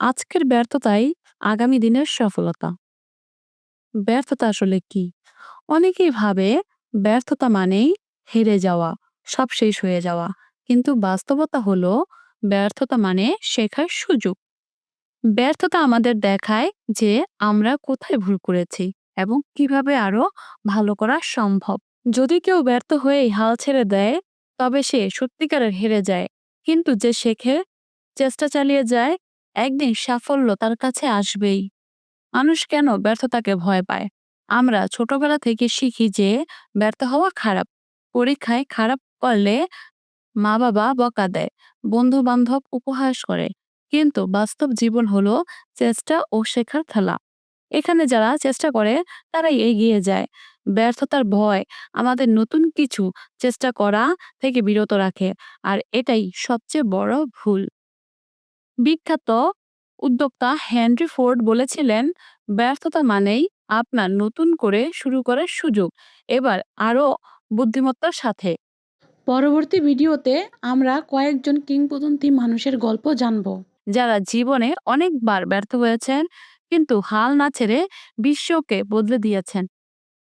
আজকের ব্যর্থতাই আগামী দিনের সফলতা। ব্যর্থতা আসলে কি? অনেকেই ভাবে ব্যর্থতা মানেই হেরে যাওয়া, সব শেষ হয়ে যাওয়া। কিন্তু বাস্তবতা হলো ব্যর্থতা মানে শেখার সুযোগ। ব্যর্থতা আমাদের দেখায় যে আমরা কোথায় ভুল করেছি এবং কীভাবে আরও ভালো করা সম্ভব। যদি কেউ ব্যর্থ হয়েই হাল ছেড়ে দেয় তবে সে সত্যিকারের হেরে যায়। কিন্তু যে শেখে, চেষ্টা চালিয়ে যায়, একদিন সাফল্য তার কাছে আসবেই। মানুষ কেন ব্যর্থতাকে ভয় পায়? আমরা ছোটবেলা থেকে শিখি যে ব্যর্থ হওয়া খারাপ। পরীক্ষায় খারাপ করলে মা-বাবা বকা দেয়, বন্ধু-বান্ধব উপহাস করে। কিন্তু বাস্তব জীবন হলো চেষ্টা ও শেখার খেলা। এখানে যারা চেষ্টা করে তারাই এগিয়ে যায়। ব্যর্থতার ভয় আমাদের নতুন কিছু চেষ্টা করা থেকে বিরত রাখে আর এটাই সবচেয়ে বড় ভুল। বিখ্যাত উদ্যোক্তা হেনরি ফোর্ড বলেছিলেন, ব্যর্থতা মানেই আপনার নতুন করে শুরু করার সুযোগ, এবার আরও বুদ্ধিমত্তার সাথে। পরবর্তী ভিডিওতে আমরা কয়েকজন কিংবদন্তি মানুষের গল্প জানব। যারা জীবনে অনেকবার ব্যর্থ হয়েছেন কিন্তু হাল না ছেড়ে বিশ্বকে বদলে দিয়েছেন।